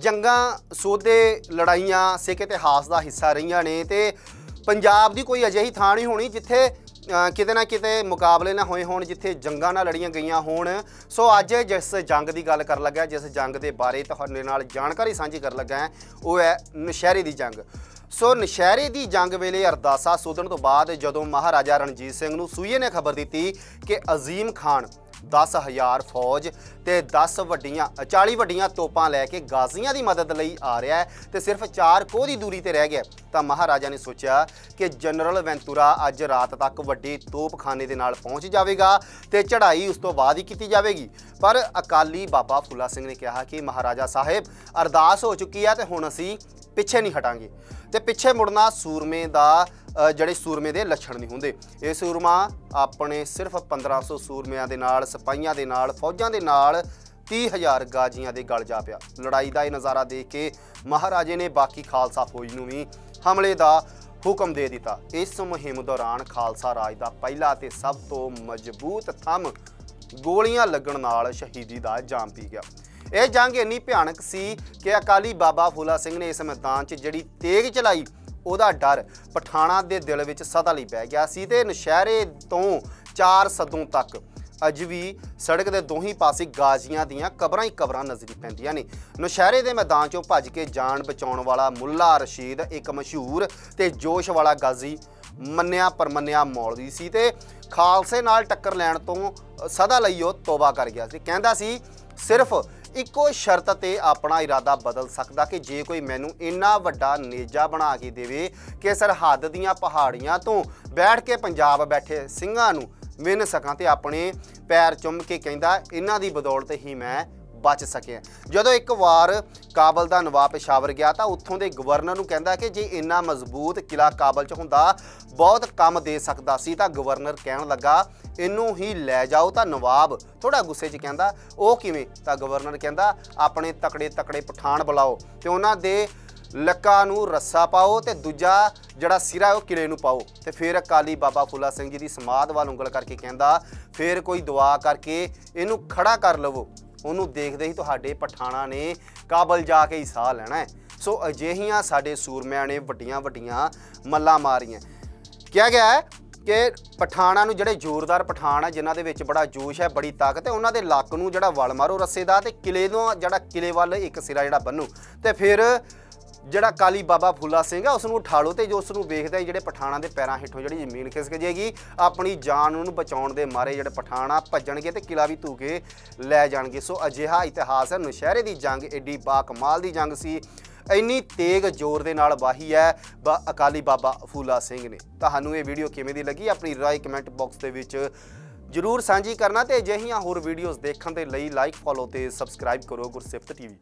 ਜੰਗਾਂ ਸੋਧੇ ਲੜਾਈਆਂ ਸਿੱਖ ਇਤਿਹਾਸ ਦਾ ਹਿੱਸਾ ਰਹੀਆਂ ਨੇ ਤੇ ਪੰਜਾਬ ਦੀ ਕੋਈ ਅਜਿਹੀ ਥਾਂ ਨਹੀਂ ਹੋਣੀ ਜਿੱਥੇ ਕਿਤੇ ਨਾ ਕਿਤੇ ਮੁਕਾਬਲੇ ਨਾ ਹੋਏ ਹੋਣ ਜਿੱਥੇ ਜੰਗਾਂ ਨਾਲ ਲੜੀਆਂ ਗਈਆਂ ਹੋਣ। ਸੋ ਅੱਜ ਜਿਸ ਜੰਗ ਦੀ ਗੱਲ ਕਰਨ ਲੱਗਾ ਜਿਸ ਜੰਗ ਦੇ ਬਾਰੇ ਤੁਹਾਡੇ ਨਾਲ ਜਾਣਕਾਰੀ ਸਾਂਝੀ ਕਰਨ ਲੱਗਾ ਹਾਂ, ਉਹ ਹੈ ਨਸ਼ਹਿਰੇ ਦੀ ਜੰਗ। ਸੋ ਨਸ਼ਹਿਰੇ ਦੀ ਜੰਗ ਵੇਲੇ ਅਰਦਾਸਾ ਸੋਧਣ ਤੋਂ ਬਾਅਦ ਜਦੋਂ ਮਹਾਰਾਜਾ ਰਣਜੀਤ ਸਿੰਘ ਨੂੰ ਸੂਈਏ ਨੇ ਖਬਰ ਦਿੱਤੀ ਕਿ ਅਜ਼ੀਮ ਖਾਨ 10000 ਫੌਜ ਤੇ 10 ਵੱਡੀਆਂ 40 ਵੱਡੀਆਂ ਤੋਪਾਂ ਲੈ ਕੇ ਗਾਜ਼ੀਆਂ ਦੀ ਮਦਦ ਲਈ ਆ ਰਿਹਾ ਹੈ ਤੇ ਸਿਰਫ 4 ਕੋਹ ਦੀ ਦੂਰੀ ਤੇ ਰਹਿ ਗਿਆ ਤਾਂ ਮਹਾਰਾਜਾ ਨੇ ਸੋਚਿਆ ਕਿ ਜਨਰਲ ਵੈਂਤੂਰਾ ਅੱਜ ਰਾਤ ਤੱਕ ਵੱਡੇ ਤੋਪਖਾਨੇ ਦੇ ਨਾਲ ਪਹੁੰਚ ਜਾਵੇਗਾ ਤੇ ਚੜ੍ਹਾਈ ਉਸ ਤੋਂ ਬਾਅਦ ਹੀ ਕੀਤੀ ਜਾਵੇਗੀ। ਪਰ ਅਕਾਲੀ ਬਾਬਾ ਫੁੱਲਾ ਸਿੰਘ ਨੇ ਕਿਹਾ ਕਿ ਮਹਾਰਾਜਾ ਸਾਹਿਬ, ਅਰਦਾਸ ਹੋ ਚੁੱਕੀ ਹੈ ਤੇ ਹੁਣ ਅਸੀਂ ਪਿੱਛੇ ਨਹੀਂ ਹਟਾਂਗੇ। ਤੇ ਪਿੱਛੇ ਮੁੜਨਾ ਸੂਰਮੇ ਦਾ ਜਿਹੜੇ ਸੂਰਮੇ ਦੇ ਲੱਛਣ ਨਹੀਂ ਹੁੰਦੇ। ਇਹ ਸੂਰਮਾ ਆਪਣੇ ਸਿਰਫ 1500 ਸੂਰਮਿਆਂ ਦੇ ਨਾਲ, ਸਿਪਾਹੀਆਂ ਦੇ ਨਾਲ, ਫੌਜਾਂ ਦੇ ਨਾਲ 30000 ਗਾਜੀਆਂ ਦੇ ਗਲ ਜਾ ਪਿਆ। ਲੜਾਈ ਦਾ ਇਹ ਨਜ਼ਾਰਾ ਦੇਖ ਕੇ ਮਹਾਰਾਜੇ ਨੇ ਬਾਕੀ ਖਾਲਸਾ ਫੌਜ ਨੂੰ ਵੀ ਹਮਲੇ ਦਾ ਹੁਕਮ ਦੇ ਦਿੱਤਾ। ਇਸ ਮੁਹਿੰਮ ਦੌਰਾਨ ਖਾਲਸਾ ਰਾਜ ਦਾ ਪਹਿਲਾ ਤੇ ਸਭ ਤੋਂ ਮਜ਼ਬੂਤ ਥੰਮ ਗੋਲੀਆਂ ਲੱਗਣ ਨਾਲ ਸ਼ਹੀਦੀ ਦਾ ਜਾਮ ਪੀ ਗਿਆ। ਇਹ ਜੰਗ ਇੰਨੀ ਭਿਆਨਕ ਸੀ ਕਿ ਅਕਾਲੀ ਬਾਬਾ ਫੂਲਾ ਸਿੰਘ ਨੇ ਇਸ ਮੈਦਾਨ 'ਚ ਜਿਹੜੀ ਤੇਗ ਚਲਾਈ ਉਹਦਾ ਡਰ ਪਠਾਣਾ ਦੇ ਦਿਲ ਵਿੱਚ ਸਦਾ ਲਈ ਬਹਿ ਗਿਆ ਸੀ ਤੇ ਨਸ਼ਹਿਰੇ ਤੋਂ ਚਾਰ ਸਦੋਂ ਤੱਕ ਅੱਜ ਵੀ ਸੜਕ ਦੇ ਦੋਹੀਂ ਪਾਸੇ ਗਾਜ਼ੀਆਂ ਦੀਆਂ ਕਬਰਾਂ ਹੀ ਕਬਰਾਂ ਨਜ਼ਰੀ ਪੈਂਦੀਆਂ ਨੇ। ਨੁਸ਼ਹਿਰੇ ਦੇ ਮੈਦਾਨ 'ਚੋਂ ਭੱਜ ਕੇ ਜਾਨ ਬਚਾਉਣ ਵਾਲਾ ਮੁੱਲਾ ਰਸ਼ੀਦ ਇੱਕ ਮਸ਼ਹੂਰ ਤੇ ਜੋਸ਼ ਵਾਲਾ ਗਾਜ਼ੀ ਮੰਨਿਆ ਪਰਮੰਨਿਆ ਮੌਲਵੀ ਸੀ ਤੇ ਖਾਲਸੇ ਨਾਲ ਟੱਕਰ ਲੈਣ ਤੋਂ ਸਦਾ ਲਈ ਉਹ ਤੋਬਾ ਕਰ ਗਿਆ ਸੀ। ਕਹਿੰਦਾ ਸੀ, ਸਿਰਫ ਇੱਕੋ ਸ਼ਰਤ ਤੇ ਆਪਣਾ ਇਰਾਦਾ ਬਦਲ ਸਕਦਾ ਕਿ ਜੇ ਕੋਈ ਮੈਨੂੰ ਇੰਨਾ ਵੱਡਾ ਨੇਜਾ ਬਣਾ ਕੇ ਦੇਵੇ ਕਿ ਸਰਹੱਦ ਦੀਆਂ ਪਹਾੜੀਆਂ ਤੋਂ ਬੈਠ ਕੇ ਪੰਜਾਬ ਬੈਠੇ ਸਿੰਘਾਂ ਨੂੰ ਵਿੰਨ ਸਕਾਂ ਤੇ ਆਪਣੇ ਪੈਰ ਚੁੰਮ ਕੇ ਕਹਿੰਦਾ, ਇਹਨਾਂ ਦੀ ਬਦੌਲਤ ਹੀ ਮੈਂ ਬਚ ਸਕਿਆ ਜਦੋਂ ਇੱਕ ਵਾਰ ਕਾਬਲ ਦਾ ਨਵਾਬ ਪੇਸ਼ਾਵਰ ਗਿਆ ਤਾਂ ਉੱਥੋਂ ਦੇ ਗਵਰਨਰ ਨੂੰ ਕਹਿੰਦਾ ਕਿ ਜੇ ਇੰਨਾ ਮਜ਼ਬੂਤ ਕਿਲਾ ਕਾਬਲ 'ਚ ਹੁੰਦਾ, ਬਹੁਤ ਕੰਮ ਦੇ ਸਕਦਾ ਸੀ ਤਾਂ ਗਵਰਨਰ ਕਹਿਣ ਲੱਗਾ, ਇਹਨੂੰ ਹੀ ਲੈ ਜਾਓ। ਤਾਂ ਨਵਾਬ ਥੋੜਾ ਗੁੱਸੇ 'ਚ ਕਹਿੰਦਾ, ਉਹ ਕਿਵੇਂ? ਤਾਂ ਗਵਰਨਰ ਕਹਿੰਦਾ, ਆਪਣੇ ਤਕੜੇ ਤਕੜੇ ਪਠਾਨ ਬੁਲਾਓ ਤੇ ਉਹਨਾਂ ਦੇ ਲੱਕਾਂ ਨੂੰ ਰੱਸਾ ਪਾਓ ਤੇ ਦੂਜਾ ਜਿਹੜਾ ਸਿਰਾ ਉਹ ਕਿਲੇ ਨੂੰ ਪਾਓ। ਤੇ ਫਿਰ ਅਕਾਲੀ ਬਾਬਾ ਫੁੱਲਾ ਸਿੰਘ ਜੀ ਦੀ ਸਮਾਧ ਵੱਲ ਉਂਗਲ ਕਰਕੇ ਕਹਿੰਦਾ, ਫਿਰ ਕੋਈ ਦੁਆ ਕਰਕੇ ਇਹਨੂੰ ਖੜਾ ਕਰ ਲਵੋ। ਉਹਨੂੰ ਦੇਖਦੇ ਹੀ ਤੁਹਾਡੇ ਪਠਾਣਾ ਨੇ ਕਾਬਲ ਜਾ ਕੇ ਹੀ ਸਾਹ ਲੈਣਾ ਹੈ। ਸੋ ਅਜਿਹੀਆਂ ਸਾਡੇ ਸੂਰਮਿਆਂ ਨੇ ਵੱਡੀਆਂ ਵੱਡੀਆਂ ਮੱਲਾਂ ਮਾਰੀਆਂ। ਕਿਹਾ ਗਿਆ ਹੈ ਕਿ ਪਠਾਣਾ ਨੂੰ ਜਿਹੜੇ ਜ਼ੋਰਦਾਰ ਪਠਾਨ ਆ, ਜਿਨ੍ਹਾਂ ਦੇ ਵਿੱਚ ਬੜਾ ਜੋਸ਼ ਹੈ, ਬੜੀ ਤਾਕਤ ਹੈ, ਉਹਨਾਂ ਦੇ ਲੱਕ ਨੂੰ ਜਿਹੜਾ ਵਲ ਮਾਰੋ ਰੱਸੇ ਦਾ ਤੇ ਕਿਲੇ ਨੂੰ ਜਿਹੜਾ ਕਿਲੇ ਵੱਲ ਇੱਕ ਸਿਰਾ ਜਿਹੜਾ ਬੰਨੂ। ਤੇ ਫਿਰ ਜਿਹੜਾ ਕਾਲੀ ਬਾਬਾ ਫੁੱਲਾ ਸਿੰਘ ਆ ਉਸ ਨੂੰ ਉਠਾਲੋ ਤੇ ਜੋ ਉਸ ਨੂੰ ਵੇਖਦਾ ਹੀ, ਜਿਹੜੇ ਪਠਾਣਾ ਦੇ ਪੈਰਾਂ ਹੇਠੋਂ ਜਿਹੜੀ ਜ਼ਮੀਨ ਖਿਸਕ ਜਾਏਗੀ, ਆਪਣੀ ਜਾਨ ਨੂੰ ਬਚਾਉਣ ਦੇ ਮਾਰੇ ਜਿਹੜੇ ਪਠਾਣਾ ਭੱਜਣਗੇ ਤੇ ਕਿਲਾ ਵੀ ਧੂ ਕੇ ਲੈ ਜਾਣਗੇ। ਸੋ ਅਜਿਹਾ ਇਤਿਹਾਸ ਹੈ ਨੁਸ਼ਹਿਰੇ ਦੀ ਜੰਗ ਏਡੀ ਬਾਕਮਾਲ ਦੀ ਜੰਗ ਸੀ। ਇੰਨੀ ਤੇਗ ਜ਼ੋਰ ਦੇ ਨਾਲ ਵਾਹੀ ਹੈ ਬਾ ਅਕਾਲੀ ਬਾਬਾ ਫੂਲਾ ਸਿੰਘ ਨੇ। ਤੁਹਾਨੂੰ ਇਹ ਵੀਡੀਓ ਕਿਵੇਂ ਦੀ ਲੱਗੀ? ਆਪਣੀ ਰਾਏ ਕਮੈਂਟ ਬਾਕਸ ਦੇ ਵਿੱਚ ਜਰੂਰ ਸਾਂਝੀ ਕਰਨਾ ਤੇ ਅਜਿਹੀਆਂ ਹੋਰ ਵੀਡੀਓਜ਼ ਦੇਖਣ ਦੇ ਲਈ ਲਾਈਕ ਫੋਲੋ ਤੇ ਸਬਸਕ੍ਰਾਈਬ ਕਰੋ ਗੁਰਸਿਫਤ ਟੀਵੀ।